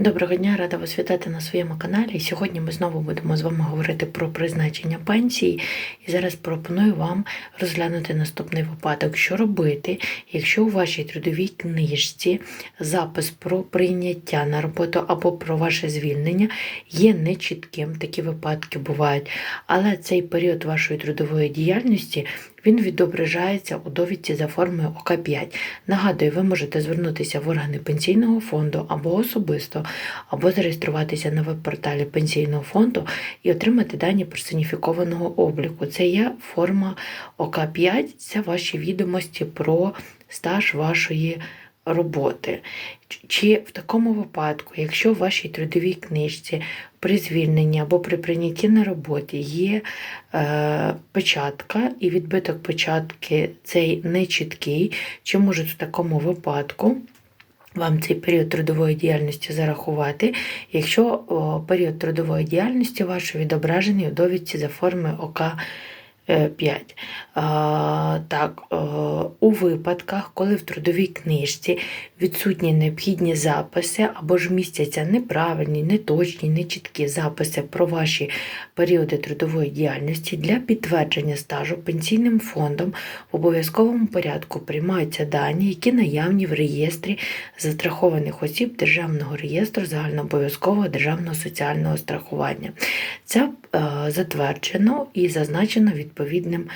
Доброго дня, рада вас вітати на своєму каналі. Сьогодні ми знову будемо з вами говорити про призначення пенсії. І зараз пропоную вам розглянути наступний випадок, що робити, якщо у вашій трудовій книжці запис про прийняття на роботу або про ваше звільнення є нечітким. Такі випадки бувають, але цей період вашої трудової діяльності він відображається у довідці за формою ОК5. Нагадую, ви можете звернутися в органи пенсійного фонду або особисто, або зареєструватися на веб-порталі пенсійного фонду і отримати дані персоніфікованого обліку. Це є форма ОК5, це ваші відомості про стаж вашої роботи. Чи в такому випадку, якщо в вашій трудовій книжці при звільненні або при прийнятті на роботі є е, печатка, і відбиток печатки цей нечіткий, чи можуть в такому випадку вам цей період трудової діяльності зарахувати, якщо період трудової діяльності вашої відображений у довідці за формою ОК. 5. Так, е, у випадках, коли в трудовій книжці відсутні необхідні записи або ж містяться неправильні, неточні, нечіткі записи про ваші періоди трудової діяльності для підтвердження стажу пенсійним фондом в обов'язковому порядку приймаються дані, які наявні в реєстрі застрахованих осіб Державного реєстру загальнообов'язкового державного соціального страхування. Це е, затверджено і зазначено відповідним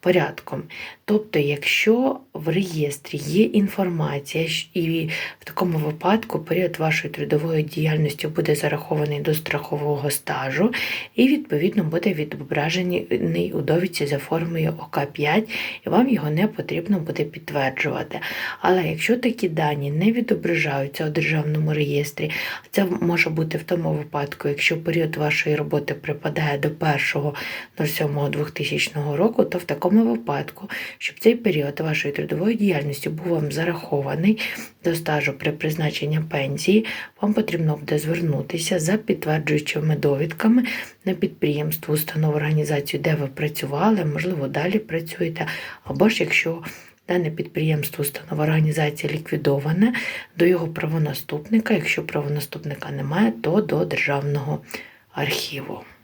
порядком. Тобто, якщо в реєстрі є інформація, і в такому випадку період вашої трудової діяльності буде зарахований до страхового стажу, і відповідно буде відображений у довідці за формою ОК5, і вам його не потрібно буде підтверджувати. Але якщо такі дані не відображаються у державному реєстрі, це може бути в тому випадку, якщо період вашої роботи припадає до 1.07.2000 року, то в такому випадку, щоб цей період вашої трудової діяльності був вам зарахований до стажу при призначенні пенсії, вам потрібно буде звернутися за підтверджуючими довідками на підприємство, установу, організацію, де ви працювали, можливо, далі працюєте, або ж якщо Дане підприємство, установа організація ліквідоване до його правонаступника. Якщо правонаступника немає, то до державного архіву.